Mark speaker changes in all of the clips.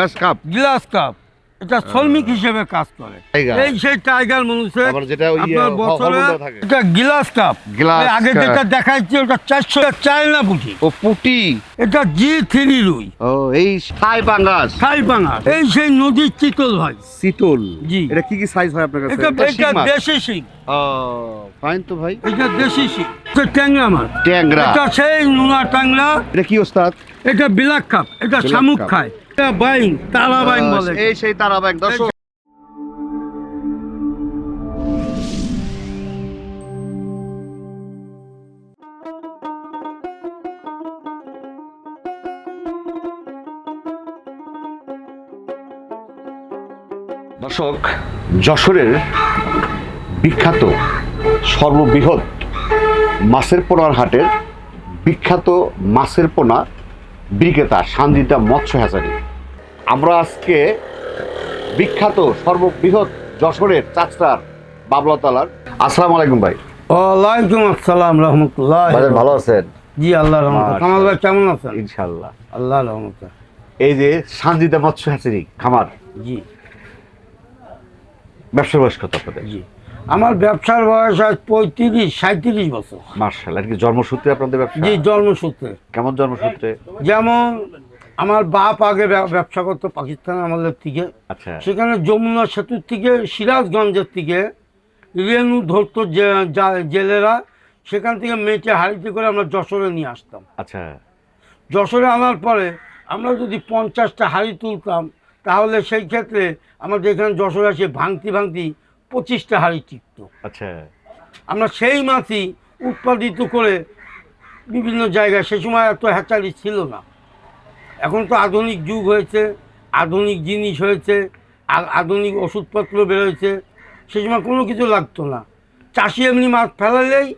Speaker 1: Glass cup?
Speaker 2: Glass cup. এটা শ্রমিক হিসেবে কাজ করে। এই সেই টাইগার মানুষের
Speaker 1: যেটা
Speaker 2: বছরে। এটা গ্লাস কাপ। আগে যেটা দেখাচ্ছি ওটা চারশো চায়না পুঁটি।
Speaker 1: ও পুটি।
Speaker 2: এটা জি থ্রি রুই।
Speaker 1: ও এই ছাই পাঙ্গাস
Speaker 2: এই সেই নদীর চিতল ভাই।
Speaker 1: শীতল
Speaker 2: জি।
Speaker 1: এটা কি কি সাইজ হয় আপনার কাছে?
Speaker 2: এটা? দেশি শিং।
Speaker 1: ও ফাইন তো ভাই।
Speaker 2: এটা দেশি শিং। এটা ট্যাংরা মাছ।
Speaker 1: ট্যাংরা।
Speaker 2: এটা সেই নোনা ট্যাংরা।
Speaker 1: এটা কি ওস্তাদ?
Speaker 2: এটা বিলাক কাপ এটা শামুক খায়। তারা বলে।
Speaker 1: এই সেই তারা ব্যাংক দর্শক। দর্শক যশোরের বিখ্যাত সর্ববৃহৎ মাছের পোনার হাটের বিখ্যাত মাছের পোনা বিক্রেতা সান্দিতা মৎস্য হ্যাচারি আমরা আজকে বিখ্যাত সর্ববৃহৎ যশোরের চাচড়ার বাবলাতলার। আসসালামু আলাইকুম ভাই।
Speaker 2: ওয়ালাইকুম আসসালাম রহমতুল্লাহ।
Speaker 1: বাজার ভালো আছেন?
Speaker 2: জি আল্লাহ রহমত। কামাল ভাই কেমন আছেন?
Speaker 1: ইনশাল্লাহ
Speaker 2: আল্লাহ রহমত।
Speaker 1: এই যে সানজিদা মৎস্য হ্যাচারি খামার।
Speaker 2: জি।
Speaker 1: ব্যবসার বয়স কত আপনাদের?
Speaker 2: জি। আমার ব্যবসার বয়স আজ পঁয়ত্রিশ সাঁত্রিশ বছর।
Speaker 1: মার্শাল আর কি জন্মসূত্রে আপনাদের ব্যবসা?
Speaker 2: জি জন্মসূত্রে।
Speaker 1: কেমন জন্মসূত্রে?
Speaker 2: যেমন আমার বাপ আগে ব্যবসা করতো পাকিস্তান আমাদের থেকে
Speaker 1: আচ্ছা।
Speaker 2: সেখানে যমুনা সেতুর থেকে সিরাজগঞ্জের থেকে রেনু ধরতো জেলেরা। সেখান থেকে মেচে হাড়িতে করে আমরা যশোরে নিয়ে আসতাম।
Speaker 1: আচ্ছা।
Speaker 2: যশোরে আনার পরে আমরা যদি পঞ্চাশটা হাড়ি তুলতাম তাহলে সেই ক্ষেত্রে আমাদের এখানে যশোরে এসে ভাঙতি ভাঙতি পঁচিশটা হাড়ি টিকতো।
Speaker 1: আচ্ছা।
Speaker 2: আমরা সেই মাছই উৎপাদিত করে বিভিন্ন জায়গায় সে সময় এত হ্যাচারি ছিল না। এখন তো আধুনিক যুগ হয়েছে, আধুনিক জিনিস হয়েছে আধুনিক ওষুধপত্র বেরোয়েছে সে সময় কোনো কিছু লাগতো না। চাষি এমনি মাছ ফেলালেই,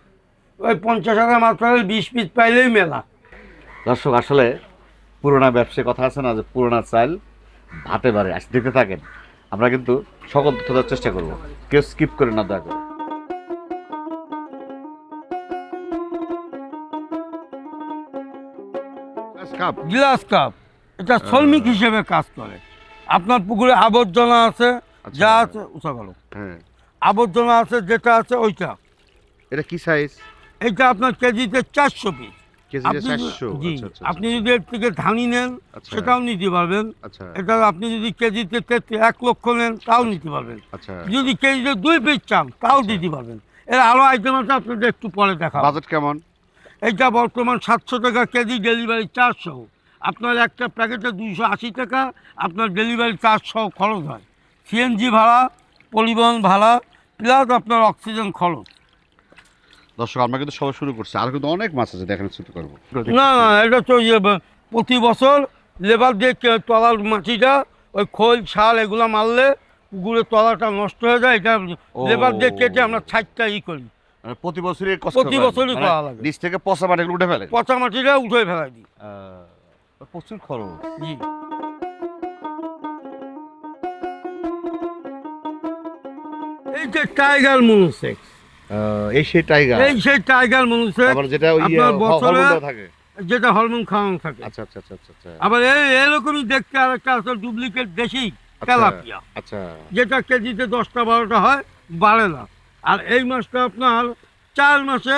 Speaker 2: ওই পঞ্চাশ হাজার মাছ ফেলালে বিশ পিস পাইলেই মেলা।
Speaker 1: দর্শক, আসলে পুরোনা ব্যবসায় কথা আছে না, যে পুরোনা চাল ভাতে বাড়ে। আস দেখতে থাকেন, আমরা কিন্তু সকল তথ্য দেওয়ার চেষ্টা করব। কেউ স্কিপ করে না, দয়া করে। কাপ।
Speaker 2: Glass cup. এটা শ্রমিক হিসেবে কাজ করে। আপনার পুকুরে আবর্জনা আছে
Speaker 1: আচ্ছা।
Speaker 2: যা আছে উঁচা করো
Speaker 1: হ্যাঁ।
Speaker 2: আবর্জনা আছে যেটা আছে ওইটা।
Speaker 1: এটা কি সাইজ
Speaker 2: এটা আপনার কেজিতে চারশো পিস
Speaker 1: কেজিতে
Speaker 2: আপনি যদি-
Speaker 1: আচ্ছা আচ্ছা
Speaker 2: আপনি যদি এর থেকে ধানি নেন। সেটাও নিতে পারবেন।
Speaker 1: আচ্ছা।
Speaker 2: এটা আপনি যদি কেজিতে এক লক্ষ নেন তাও নিতে পারবেন।
Speaker 1: আচ্ছা।
Speaker 2: যদি কেজিতে দুই পিস চান তাও দিতে পারবেন। এর আরও আইটেম আছে আপনাদের একটু পরে দেখা
Speaker 1: বাজেট কেমন?
Speaker 2: এইটা বর্তমান সাতশো টাকা কেজি ডেলিভারি চার্জ সহ। আপনার একটা প্যাকেটে দুইশো আশি টাকা আপনার ডেলিভারি চার্জ সহ খরচ হয়। সিএনজি ভাড়া পরিবহন ভাড়া প্লাস আপনার অক্সিজেন খরচ।
Speaker 1: দর্শক আমরা কিন্তু সবাই শুরু করছি। আর কিন্তু অনেক মাছ আছে দেখানো শুরু করব
Speaker 2: না না এটা তো ইয়ে প্রতি বছর লেবার দিয়ে তলার মাটিটা ওই খোল ছাল এগুলো মারলে পুকুরের তলাটা নষ্ট হয়ে যায়। এটা লেবার দিয়ে কেটে আমরা ছাইটটা ই করি।
Speaker 1: প্রতি বছরই
Speaker 2: প্রতি বছরই
Speaker 1: মানে
Speaker 2: করা লাগে।
Speaker 1: নিচ থেকে পচা মাটিগুলো উঠে ফেলে।
Speaker 2: পচা মাটিটা উঠে ফেলাই দিই।
Speaker 1: প্রচুর খরচ।
Speaker 2: জি। এই যে টাইগার মনুসেক্স।
Speaker 1: আহ, এই সেই টাইগার।
Speaker 2: এই সেই টাইগার মনুসেক্স
Speaker 1: আবার যেটা ওই
Speaker 2: বছরে-
Speaker 1: থাকে।
Speaker 2: যেটা হরমোন খাওয়ানো থাকে।
Speaker 1: আচ্ছা আচ্ছা আচ্ছা আচ্ছা আচ্ছা।
Speaker 2: আবার এই এরকমই দেখতে আরেকটা আছে ডুপ্লিকেট দেশি তেলাপিয়া।
Speaker 1: আচ্ছা।
Speaker 2: যেটা কেজিতে দশটা বারোটা হয় বাড়ে না। আর এই মাছটা আপনার চার মাসে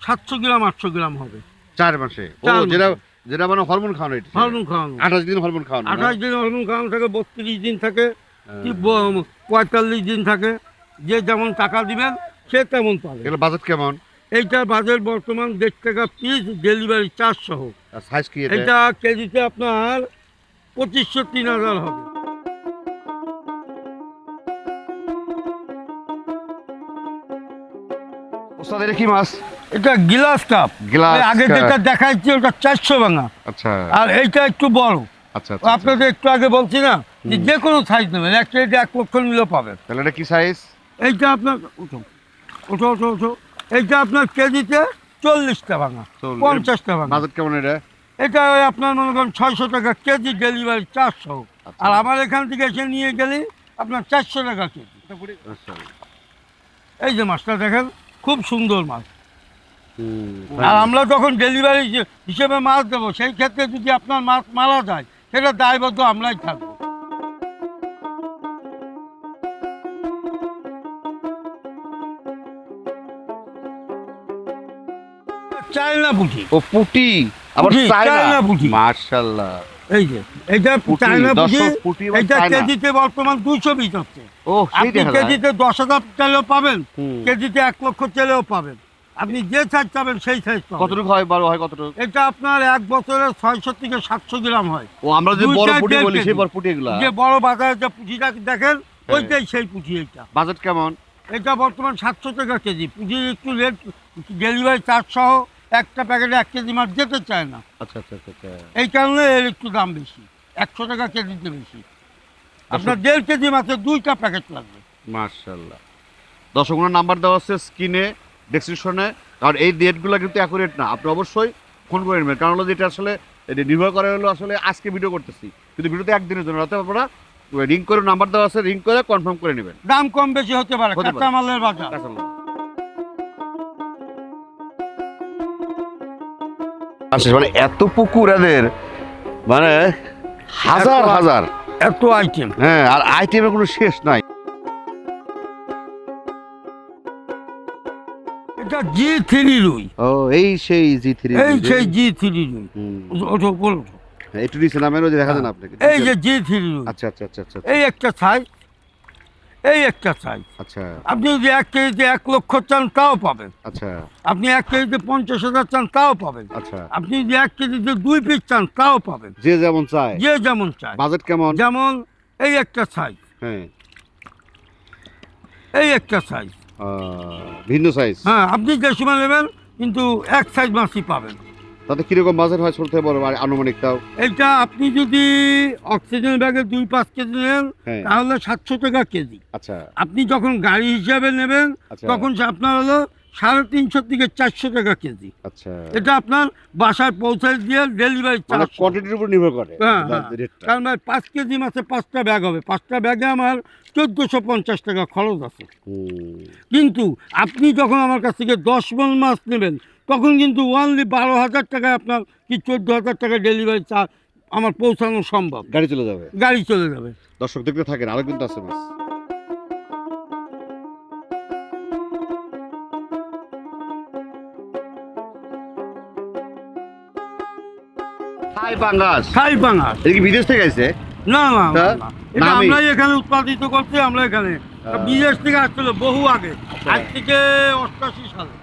Speaker 2: সাতশো গ্রাম আটশো গ্রাম হবে।
Speaker 1: চার মাসে? ও যেটা যেটা মানে হরমোন খাওয়ানো এটা?
Speaker 2: হরমোন খাওয়ানো।
Speaker 1: আঠাশ দিন হরমোন খাওয়ানো
Speaker 2: আঠাশ দিন হরমোন খাওয়ানো থাকে বত্রিশ দিন থাকে
Speaker 1: হ্যাঁ।
Speaker 2: কি পঁয়তাল্লিশ দিন থাকে। যে যেমন টাকা দিবেন সে তেমন পাবে।
Speaker 1: এগুলো বাজেট কেমন?
Speaker 2: এইটার বাজার বর্তমান দেড় টাকা পিস ডেলিভারি চার্জ সহ
Speaker 1: এটা?
Speaker 2: এটা কেজিতে আপনার পঁচিশশো তিন হাজার হবে।
Speaker 1: ওস্তাদ এটা কি মাছ?
Speaker 2: এটা গ্লাস কাপ।
Speaker 1: গ্লাস
Speaker 2: আগে যেটা দেখাচ্ছি ওটা চারশো ভাঙা।
Speaker 1: আচ্ছা।
Speaker 2: আর এইটা একটু বড়।
Speaker 1: আচ্ছা আচ্ছা, আচ্ছা।
Speaker 2: একটু আগে বলছি না যে যে কোনো সাইজ নেবেন এটা এক লক্ষ নিলেও পাবেন।
Speaker 1: তাহলে এটা কি সাইজ
Speaker 2: এইটা আপনার উঠো ওঠো ওঠো ওঠো। এইটা আপনার কেজিতে চল্লিশটা ভাঙা। পঞ্চাশটা ভাঙা।
Speaker 1: বাজেট কেমন এটা?
Speaker 2: এটা ওই আপনার মনে করেন ছয়শো টাকা কেজি ডেলিভারি চারশো।
Speaker 1: আচ্ছা।
Speaker 2: আর আমার এখান থেকে এসে নিয়ে গেলে আপনার চারশো টাকা কেজি। এই যে মাছটা দেখেন খুব সুন্দর মাছ। আর আমরা যখন ডেলিভারি হিসেবে মাছ দেবো সেই ক্ষেত্রে যদি আপনার মাছ মারা যায় সেটা দায়বদ্ধ আমরাই থাকব। চাইনা পুঁটি।
Speaker 1: ও পুঁটি আবার
Speaker 2: চায়না পুঁটি।
Speaker 1: মার্শাল্লাহ
Speaker 2: এই যে এটা চাইনা পুঁটি এটা কেজিতে বর্তমান দুশো বিচ হচ্ছে।
Speaker 1: ও
Speaker 2: আপনি কেজিতে দশ হাজার চাইলেও পাবেন কেজিতে এক লক্ষ চাইলেও পাবেন। আপনি যে সাইজ চাবেন সেই সাইজ
Speaker 1: কতটুকু হয় বড় হয় কতটুকু?
Speaker 2: এটা আপনার এক বছরে ছয়শো থেকে সাতশো গ্রাম হয়।
Speaker 1: ও আমরা যে বড় পুটি বলি সেই বড় পুটি এগুলা।
Speaker 2: যে বড় বাজারে যে পুঁজিটা দেখেন
Speaker 1: হ্যাঁ।
Speaker 2: ওইটাই সেই পুঁজি এটা
Speaker 1: বাজেট কেমন?
Speaker 2: এটা বর্তমান সাতশো টাকা কেজি। পুঁজির একটু রেট ডেলিভারি চার্জ সহ একটা প্যাকেটে এক কেজি মাছ যেতে চায় না।
Speaker 1: আচ্ছা আচ্ছা আচ্ছা আচ্ছা।
Speaker 2: এই কারণে এর একটু দাম বেশি। একশো টাকা কেজিতে বেশি। আপনার দেড় কেজি মাছের দুইটা প্যাকেট লাগবে।
Speaker 1: মাশাআল্লাহ। দর্শক নাম্বার দেওয়া আছে স্ক্রিনে ডেসক্রিপশনে কারণ এই ডেটগুলো কিন্তু অ্যাকুরেট না। আপনি অবশ্যই ফোন করে নেবেন। কারণ হলো যেটা আসলে এটা নির্ভর করে হলো আসলে আজকে ভিডিও করতেছি। কিন্তু ভিডিওতে একদিনের জন্য। অতএব আপনারা রিং করে নাম্বার দেওয়া আছে রিং করে কনফার্ম করে নেবেন।
Speaker 2: দাম কম বেশি হতে পারে।
Speaker 1: হতে পারে।
Speaker 2: কাঁচা মালের বাজার
Speaker 1: আচ্ছা মানে এত পুকুর এদের মানে হাজার হাজার।
Speaker 2: এত আইটেম।
Speaker 1: হ্যাঁ আর আইটেমের কোনো শেষ নাই।
Speaker 2: এটা জি থ্রি রুই।
Speaker 1: ও এই সেই জি থ্রি
Speaker 2: এই সেই জি থ্রি রুই। ওঠো বলো। ওঠো।
Speaker 1: একটু নিচে নামের দেখা দেন আপনাকে।
Speaker 2: এই যে জি থ্রি রুই।
Speaker 1: আচ্ছা আচ্ছা আচ্ছা আচ্ছা।
Speaker 2: এই একটা সাইজ। এই একটা সাইজ
Speaker 1: আচ্ছা।
Speaker 2: আপনি যদি এক কেজিতে এক লক্ষ চান তাও পাবেন।
Speaker 1: আচ্ছা।
Speaker 2: আপনি এক কেজিতে পঞ্চাশ হাজার চান তাও পাবেন।
Speaker 1: আচ্ছা।
Speaker 2: আপনি যদি এক কেজিতে দুই পিস চান তাও পাবেন।
Speaker 1: যে যেমন চায়।
Speaker 2: যে যেমন চায়।
Speaker 1: বাজেট কেমন?
Speaker 2: যেমন এই একটা সাইজ
Speaker 1: হ্যাঁ।
Speaker 2: এই একটা সাইজ
Speaker 1: ভিন্ন সাইজ
Speaker 2: হ্যাঁ আপনি যে সময় নেবেন কিন্তু এক সাইজ মাছই পাবেন।
Speaker 1: তাতে কীরকম বাজেট হয় ছোট থেকে বড় আর আনুমানিক তাও?
Speaker 2: এইটা আপনি যদি অক্সিজেন ব্যাগে দুই পাঁচ কেজি নেন
Speaker 1: হ্যাঁ।
Speaker 2: তাহলে সাতশো টাকা কেজি।
Speaker 1: আচ্ছা।
Speaker 2: আপনি যখন গাড়ি হিসাবে নেবেন
Speaker 1: আচ্ছা।
Speaker 2: তখন সে আপনার হলো সাড়ে তিনশো থেকে চারশো টাকা কেজি।
Speaker 1: আচ্ছা।
Speaker 2: এটা আপনার বাসায় পৌঁছায় দিয়ে ডেলিভারি চার্জ
Speaker 1: কোয়ান্টিটির উপর নির্ভর করে
Speaker 2: হ্যাঁ, হ্যাঁ। কারণ ভাই পাঁচ কেজি মাছে পাঁচটা ব্যাগ হবে। পাঁচটা ব্যাগে আমার চোদ্দোশো পঞ্চাশ টাকা খরচ আছে। কিন্তু আপনি যখন আমার কাছ থেকে দশ মন মাছ নেবেন তখন কিন্তু ওনলি বারো হাজার টাকায় আপনার কি চোদ্দ হাজার টাকা ডেলিভারি চার্জ আমার পৌঁছানো সম্ভব।
Speaker 1: গাড়ি চলে যাবে?
Speaker 2: গাড়ি চলে যাবে।
Speaker 1: দর্শক দেখতে থাকেন আরও কিন্তু আছে মাছ। হাই বাঙ্গাস
Speaker 2: খাই বাঙাল
Speaker 1: এটা কি বিদেশ থেকে আইছে?
Speaker 2: না না। এটা আমরাই এখানে উৎপাদিত করছি আমরা এখানে। বিদেশ থেকে আসছিল বহু আগে।
Speaker 1: আচ্ছা।
Speaker 2: আজ থেকে অষ্টাশি সালে।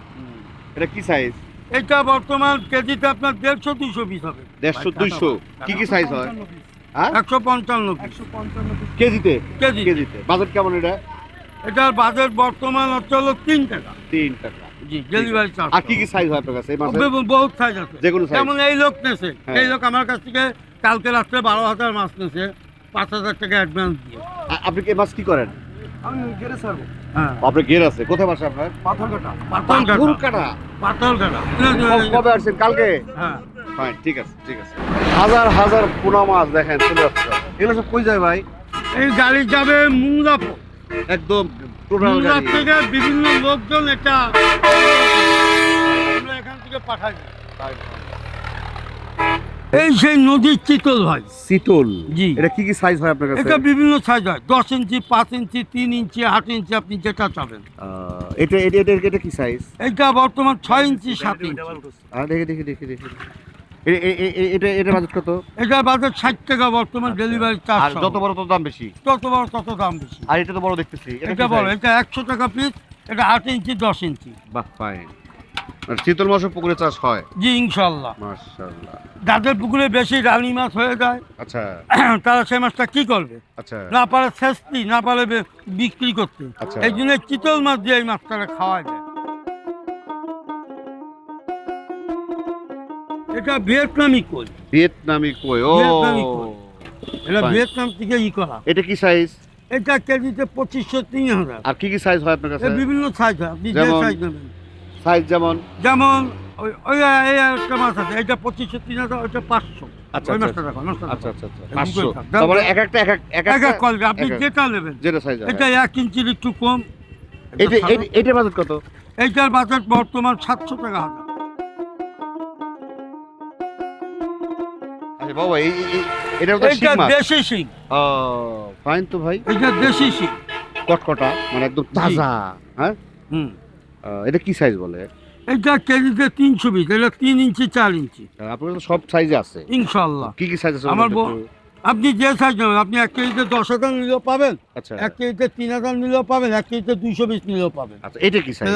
Speaker 1: এটা কি সাইজ
Speaker 2: এটা বর্তমান কেজিতে আপনার দেড়শো দুশো পিস হবে।
Speaker 1: দেড়শো দুইশো? কি কি সাইজ হয়? হ্যাঁ?
Speaker 2: একশো পঞ্চান্ন
Speaker 1: কেজিতে?
Speaker 2: কেজি
Speaker 1: কেজিতে। বাজেট কেমন এটা?
Speaker 2: এটার বাজেট বর্তমান হচ্ছে হলো তিন টাকা।
Speaker 1: তিন টাকা।
Speaker 2: জি ডেলিভারি চার্জ
Speaker 1: আর কি কি সাইজ হয় আপনার কাছে? এই
Speaker 2: বহুত সাইজ আছে।
Speaker 1: যে কোনো
Speaker 2: যেমন এই লোক নেছে।
Speaker 1: হ্যাঁ।
Speaker 2: এই লোক আমার কাছ থেকে কালকে রাত্রে বারো হাজার মাছ নেছে পাঁচ হাজার টাকা অ্যাডভান্স দিয়ে।
Speaker 1: আপনি কি মাছ কি করেন?
Speaker 2: আমি গেড়ে ছাড়বো।
Speaker 1: আপনার গের আছে। কোথায় বাসা আপনার?
Speaker 2: পাথর কাটা পাথর
Speaker 1: পাথর
Speaker 2: কাটা
Speaker 1: কাটা
Speaker 2: পাথর কাটা
Speaker 1: কব- আসছেন? কালকে?
Speaker 2: হ্যাঁ।
Speaker 1: ফাইন ঠিক আছে ঠিক আছে। হাজার হাজার পোনা মাছ দেখেন চলে যাচ্ছে এগুলো সব কই যায় ভাই?
Speaker 2: এই গাড়ি যাবে মুংলাপ
Speaker 1: একদম টোটাল গাড়ি।
Speaker 2: থেকে বিভিন্ন লোকজন এটা আমরা এখান থেকে পাঠাই এই সেই নদীর চিতল ভাই
Speaker 1: শীতল
Speaker 2: জি।
Speaker 1: এটা কি কি সাইজ হয় আপনার কাছে?
Speaker 2: এটা বিভিন্ন সাইজ হয়। দশ ইঞ্চি পাঁচ ইঞ্চি তিন ইঞ্চি আট ইঞ্চি আপনি যেটা চাবেন।
Speaker 1: এটা এটা এটা এটা কি সাইজ
Speaker 2: এইটা বর্তমান ছয় ইঞ্চি সাত ইঞ্চি।
Speaker 1: দেখি দেখি দেখি দেখি। এটা এটা বাজেট কত?
Speaker 2: এটা বাজার ষাট টাকা বর্তমান ডেলিভারি
Speaker 1: আর
Speaker 2: চার্জ
Speaker 1: যত বড় তত দাম বেশি?
Speaker 2: তত বড় তত দাম বেশি।
Speaker 1: আর এটা তো বড় দেখতেছি। এটা
Speaker 2: এটা
Speaker 1: কি
Speaker 2: এটা একশো টাকা পিস এটা আট ইঞ্চি দশ ইঞ্চি।
Speaker 1: বাহ ফাইন শীতল মাছও পুকুরে চাষ হয়?
Speaker 2: জি ইনশাল্লাহ
Speaker 1: মাশাআল্লাহ।
Speaker 2: যাদের পুকুরে বেশি রানী মাছ হয়ে যায়।
Speaker 1: আচ্ছা।
Speaker 2: তারা সেই মাছটা কি করবে?
Speaker 1: আচ্ছা।
Speaker 2: না পারে না পারে বিক্রি করতে।
Speaker 1: আচ্ছা।
Speaker 2: এই জন্য চিতল মাছ দিয়ে এই মাছটা খাওয়া যায় এটা ভিয়েতনামি কই?
Speaker 1: ভিয়েতনামি কই ও।
Speaker 2: এটা ভিয়েতনাম থেকে ই করা।
Speaker 1: এটা কি সাইজ
Speaker 2: এটা কেজিতে পঁচিশশো তিন হাজার।
Speaker 1: আর কি কি সাইজ হয় আপনার কাছে?
Speaker 2: বিভিন্ন সাইজ হয়। আপনি যে সাইজ নেবেন।
Speaker 1: সাইজ যেমন?
Speaker 2: যেমন ওই ওই এই একটা মাছ আছে এটা পঁচিশশো তিন হাজার ওইটা পাঁচশো।
Speaker 1: আচ্ছা, আচ্ছা, আচ্ছা। আচ্ছা আচ্ছা পাঁচশো। তারপরে এক একটা এক এক এক
Speaker 2: এক
Speaker 1: একটা
Speaker 2: আপনি যেটা নেবেন।
Speaker 1: যেটা সাইজ
Speaker 2: এটা এক ইঞ্চির একটু কম।
Speaker 1: এটা
Speaker 2: এটা।
Speaker 1: এটা- এটা বাজেট কত?
Speaker 2: এইটার বাজার বর্তমান সাতশো টাকা হাজার
Speaker 1: বাবা এই এটা তো শিং মাছ।
Speaker 2: দেশি শিং।
Speaker 1: ও ফাইন তো ভাই।
Speaker 2: এইটা দেশি শিং।
Speaker 1: কটকটা মানে একদম তাজা হ্যাঁ?
Speaker 2: হুম।
Speaker 1: এটা কি সাইজ বলে?
Speaker 2: এটা কেজিতে তিনশো পিস এটা তিন ইঞ্চি চার ইঞ্চি।
Speaker 1: আপনার তো সব সাইজে আছে।
Speaker 2: ইনশাল্লাহ
Speaker 1: কি কি সাইজ আছে
Speaker 2: আমার? আপনি যে সাইজ নেবেন আপনি এক কেজিতে দশ হাজার নিলেও পাবেন
Speaker 1: আচ্ছা।
Speaker 2: এক কেজিতে তিন হাজার নিলেও পাবেন এক কেজিতে দুইশো পিস নিলেও পাবেন।
Speaker 1: আচ্ছা এটা কি সাইজ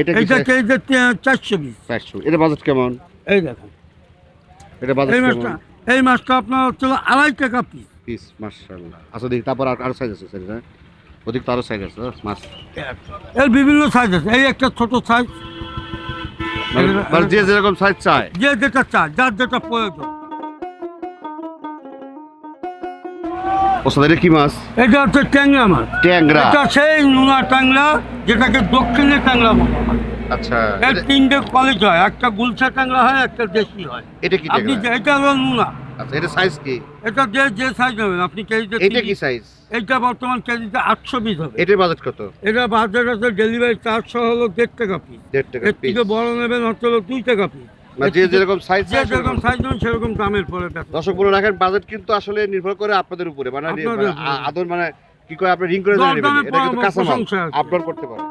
Speaker 1: এটা কি
Speaker 2: এইটা কেজিতে চারশো পিস।
Speaker 1: চারশো। এটা বাজেট কেমন?
Speaker 2: এই দেখেন।
Speaker 1: এটা বাজেট
Speaker 2: এই
Speaker 1: কেমন?
Speaker 2: মাছটা এই মাছটা আপনার হচ্ছে আড়াই টাকা পিস
Speaker 1: পিস মাশাআল্লাহ। আচ্ছা দেখি তারপর আর সাইজ আছে হ্যাঁ ওদিক তো আরও সাইজ আছে হ্যাঁ, মাছ।
Speaker 2: এর বিভিন্ন সাইজ আছে এই একটা ছোট সাইজ
Speaker 1: মানে মানে যে যেরকম সাইজ চায়।
Speaker 2: যে যেটা চায় যার যেটা প্রয়োজন।
Speaker 1: কি মাছ?
Speaker 2: এটা হচ্ছে ট্যাংরা মাছ।
Speaker 1: ট্যাংরা।
Speaker 2: এটা সেই নোনা ট্যাংরা যেটাকে দক্ষিণে ট্যাংরা বলা
Speaker 1: আচ্ছা।
Speaker 2: এর তিনটে কোয়ালিটি হয় একটা গুলশা ট্যাংরা হয় একটা দেশি হয়।
Speaker 1: এটা কি
Speaker 2: আপনি এটা হলো নোনা।
Speaker 1: আচ্ছা এটা সাইজ কি?
Speaker 2: এটা যে যে সাইজ নেবেন আপনি কেজিতে
Speaker 1: এটা কি সাইজ
Speaker 2: এটা বর্তমান কেজিতে আটশো পিস হবে।
Speaker 1: এটার বাজেট কত?
Speaker 2: এটা বাজার আছে ডেলিভারি চারশো হলো দেড় টাকা পিস
Speaker 1: দেড় টাকা
Speaker 2: এর
Speaker 1: পিস
Speaker 2: থেকে বড় নেবেন হচ্ছে হলো দুই টাকা পিস
Speaker 1: মানে যে যেরকম সাইজ
Speaker 2: যে যেরকম সাইজ নেবেন সেরকম দামের পরে বেচা।
Speaker 1: দর্শক বলে রাখেন বাজেট কিন্তু আসলে নির্ভর করে আপনাদের উপরে। মানে মানে আদর মানে কি করে আপনি রিং করে এটা কিন্তু আপলোড করতে পারে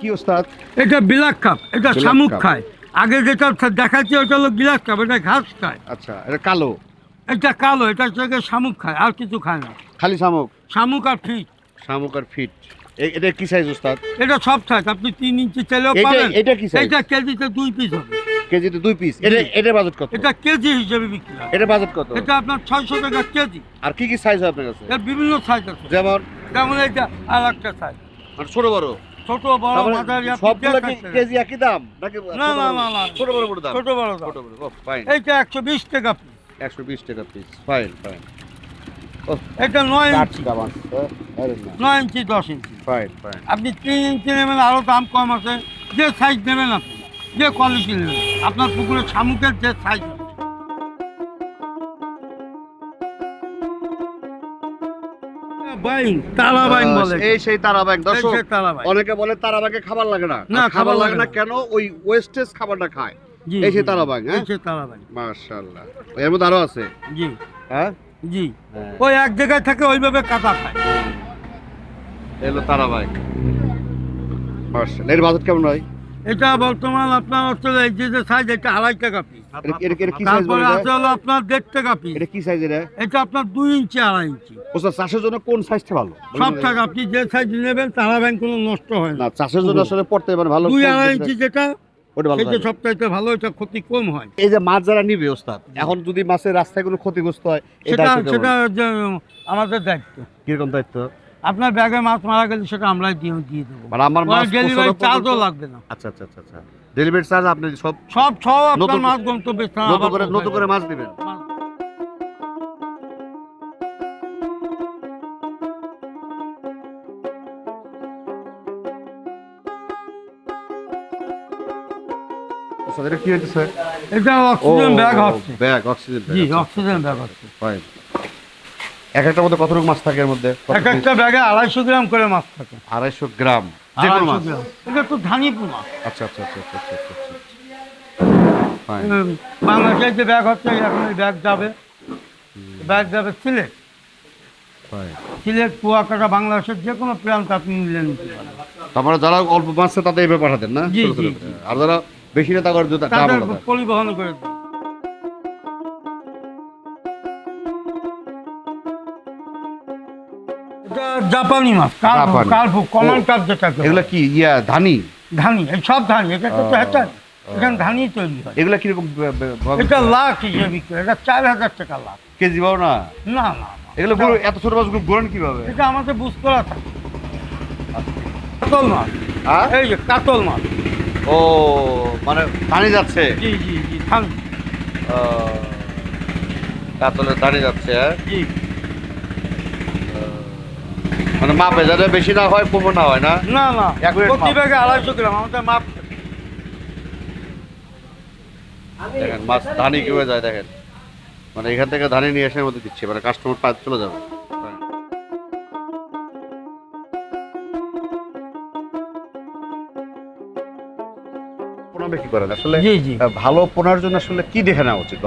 Speaker 1: কি ওস্তাদ?
Speaker 2: এটা বিলাক কাপ এটা শামুক খায়। আগে যেটা দেখাচ্ছি ওটা হলো বিলাক কাপ এটা ঘাস খায়।
Speaker 1: আচ্ছা এটা কালো?
Speaker 2: এটা কালো এটা থেকে শামুক খায় আর কিছু খায় না।
Speaker 1: খালি শামুক?
Speaker 2: শামুক আর ফিট।
Speaker 1: শামুক আর ফিট। এটা কি সাইজ ওস্তাদ?
Speaker 2: এটা সব সাইজ আপনি তিন ইঞ্চি চাইলেও পাবেন।
Speaker 1: এটা কি সাইজ
Speaker 2: এটা কেজিতে দুই পিস হবে।
Speaker 1: কেজিতে দুই পিস এটা এটা বাজেট কত?
Speaker 2: এটা কেজি হিসেবে বিক্রি হয়।
Speaker 1: এটা বাজেট কত?
Speaker 2: এটা আপনার ছয়শো টাকা কেজি।
Speaker 1: আর কি কি সাইজ আপনার কাছে?
Speaker 2: এর বিভিন্ন সাইজ আছে।
Speaker 1: যেমন?
Speaker 2: যেমন এটা আর একটা সাইজ
Speaker 1: মানে ছোট বড়?
Speaker 2: ছোট বড় মাঝারি আপনি
Speaker 1: সবগুলো কি কেজি একই দাম? নাকি
Speaker 2: না, না, না, না।
Speaker 1: ছোট বড় বড় দাম?
Speaker 2: ছোট বড় দাম।
Speaker 1: ছোট বড় ও ফাইন
Speaker 2: এইটা একশো বিশ টাকা পিস
Speaker 1: একশো বিশ টাকা পিস ফাইন ফাইন
Speaker 2: এটা নয় ইঞ্চি
Speaker 1: না।
Speaker 2: নয় ইঞ্চি দশ ইঞ্চি
Speaker 1: ফাইন ফাইন
Speaker 2: আপনি তিন ইঞ্চি নেবেন আরও দাম কম আছে। যে সাইজ নেবেন আপনি যে কোয়ালিটি নেবেন। আপনার পুকুরের শামুকের যে সাইজ বাইং বাইং বলে
Speaker 1: এই সেই তারাবাগ
Speaker 2: এই
Speaker 1: দর্শক
Speaker 2: বাইং
Speaker 1: অনেকে বলে তারাবাগে খাবার লাগে না।
Speaker 2: না,
Speaker 1: খাবার লাগে না কেন? ওই ওয়েস্টেজ খাবারটা খায়।
Speaker 2: জি
Speaker 1: এই সে
Speaker 2: জি,
Speaker 1: তালাবাগ, হ্যাঁ?
Speaker 2: এই সে বাইং
Speaker 1: মাশাআল্লাহ। এর মধ্যে আরও আছে?
Speaker 2: জি।
Speaker 1: হ্যাঁ?
Speaker 2: জি। ওই এক জায়গায় থেকে ওইভাবে কাটা খায়।
Speaker 1: এলো মাশাআল্লাহ। এর বাজেট কেমন হয়
Speaker 2: এটা বর্তমান আপনার হচ্ছে এই যে সাইজ এটা আড়াই টাকা পিস তারপরে আছে হলো আপনার দেড় টাকা পিস
Speaker 1: এটা কি সাইজ এটা?
Speaker 2: এটা আপনার দুই ইঞ্চি আড়াই ইঞ্চি।
Speaker 1: ওস্তাদ চাষের জন্য কোন সাইজটা ভালো?
Speaker 2: সব টাকা আপনি যে সাইজ নেবেন তারা ব্যাংক কোনো নষ্ট হয় না।
Speaker 1: চাষের জন্য আসলে পড়তে মানে ভালো
Speaker 2: দুই আড়াই ইঞ্চি যেটা
Speaker 1: ওটা ভালো
Speaker 2: এটা ক্ষতি কম হয়।
Speaker 1: এই যে মাছ যারা নিবে ওস্তাদ এখন যদি মাছের ক্ষতিগ্রস্ত হয়
Speaker 2: সেটা আমাদের দায়িত্ব।
Speaker 1: কীরকম দায়িত্ব?
Speaker 2: আপনার ব্যাগে মাছ মারা গেলে সেটা আমরাই দিয়ে দিয়ে দেবো।
Speaker 1: মানে আমার মাছ
Speaker 2: ডেলিভারি চার্জও লাগবে না।
Speaker 1: আচ্ছা আচ্ছা আচ্ছা আচ্ছা। ডেলিভারি চার্জ আপনি সব
Speaker 2: সব সব আপনার মাছ গন্তব্যে স্থানে
Speaker 1: নতুন করে নতুন করে মাছ দিবেন। আচ্ছা, এটা কি হইতেছে
Speaker 2: এটা অক্সিজেন ব্যাগ হচ্ছে
Speaker 1: ব্যাগ অক্সিজেন ব্যাগ
Speaker 2: জি অক্সিজেন ব্যাগ হচ্ছে
Speaker 1: ফাইন এক একটার মধ্যে কতটুকু মাছ থাকে এর মধ্যে?
Speaker 2: এক একটা ব্যাগে আড়াইশো গ্রাম করে মাছ থাকে।
Speaker 1: আড়াইশো গ্রাম। যে কোনো মাছ?
Speaker 2: এটা তো ধানি পোনা।
Speaker 1: আচ্ছা আচ্ছা আচ্ছা আচ্ছা আচ্ছা আচ্ছা
Speaker 2: বাংলাদেশের যে ব্যাগ হচ্ছে এখন এই ব্যাগ যাবে। ব্যাগ যাবে সিলেট। সিলেট কুয়াকাটা বাংলাদেশের যে কোনো প্রান্ত আপনি নিলে নিতে পারেন।
Speaker 1: তারপরে যারা অল্প মাছ তাদের এভাবে পাঠাতেন না। আর যারা বেশি না তাদের
Speaker 2: পরিবহন করে দিই। জাপানি মাছ কার্পু
Speaker 1: জাপানি।
Speaker 2: কার্পু কমন। কাপ যেটা
Speaker 1: এগুলো কি ইয়া ধানি
Speaker 2: ধানি এই সব ধানি এটা তো। হ্যাচার এখানে ধানি তৈরি হয়
Speaker 1: এগুলা কীরকম বে- বে- ভাবে-
Speaker 2: এটা লাখ হিসেবে বিক্রি হয়। এটা চার হাজার টাকা লাখ
Speaker 1: কেজি পাও না
Speaker 2: না না না।
Speaker 1: এগুলো গরু এত ছোট মাছগুলো গড়েন কীভাবে
Speaker 2: এটা আমাদের বুঝ করা থাকে কাতল মাছ
Speaker 1: হ্যাঁ?
Speaker 2: এই যে কাতল মাছ
Speaker 1: ও মানে ধানি যাচ্ছে
Speaker 2: জি জি জি ধান
Speaker 1: কাতলে দাঁড়িয়ে যাচ্ছে হ্যাঁ?
Speaker 2: জি
Speaker 1: মানে মাপে যাতে বেশি না হয় কমও না হয় না?
Speaker 2: না না। প্রতি ব্যাগে আড়াইশো গ্রাম আমাদের মাপ।
Speaker 1: দেখেন মাছ ধানি কীভাবে যায় দেখেন। মানে এখান থেকে ধানি নিয়ে এসে মধ্যে দিচ্ছে মানে কাস্টমার পায়ে চলে যাবে। বিক্রি করেন আসলে
Speaker 2: জি জি।
Speaker 1: ভালো পোনার জন্য আসলে কি দেখে নেওয়া উচিত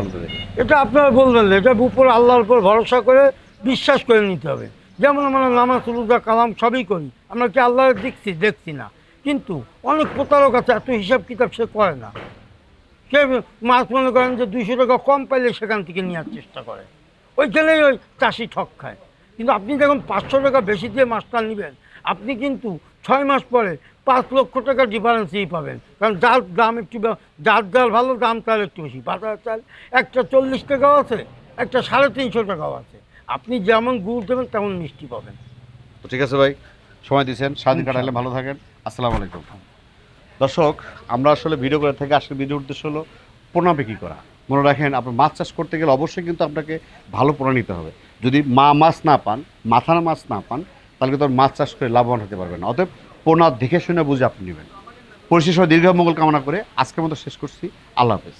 Speaker 2: এটা আপনারা বলবেন না, এটা উপর আল্লাহর উপর ভরসা করে বিশ্বাস করে নিতে হবে। যেমন আমরা নামাজ, রোজা, কালাম সবই করি। আমরা কি আল্লাহ দেখছি? দেখছি না। কিন্তু অনেক প্রতারক আছে, এত হিসাব কিতাব সে করে না। সে মাছ মনে করেন যে দুইশো টাকা কম পাইলে সেখান থেকে নেওয়ার চেষ্টা করে। ওইখানেই ওই চাষি ঠক খায়। কিন্তু আপনি দেখুন, পাঁচশো টাকা বেশি দিয়ে মাছটা নেবেন, আপনি কিন্তু ছয় মাস পরে পাঁচ লক্ষ টাকার ডিফারেন্সই পাবেন। কারণ যার দাম একটু যার যার ভালো দাম, তার একটু বেশি। বাজার চাল একটা চল্লিশ টাকাও আছে, একটা সাড়ে তিনশো টাকাও আছে। আপনি যেমন গুড় দেবেন তেমন মিষ্টি পাবেন।
Speaker 1: তো ঠিক আছে ভাই সময় দিয়েছেন সারাদিন কাটালে ভালো থাকেন। আসসালামু আলাইকুম। দর্শক আমরা আসলে ভিডিও করে থেকে আজকের ভিডিওর উদ্দেশ্য হলো পোনা বিক্রি করা। মনে রাখেন আপনার মাছ চাষ করতে গেলে অবশ্যই কিন্তু আপনাকে ভালো পোনা নিতে হবে। যদি মা মাছ না পান মাথার মাছ না পান তাহলে কিন্তু মাছ চাষ করে লাভবান হতে পারবেন না। অতএব পোনা দেখে শুনে বুঝে আপনি নেবেন। পরিশেষ দীর্ঘ মঙ্গল কামনা করে আজকের মতো শেষ করছি। আল্লাহ হাফেজ।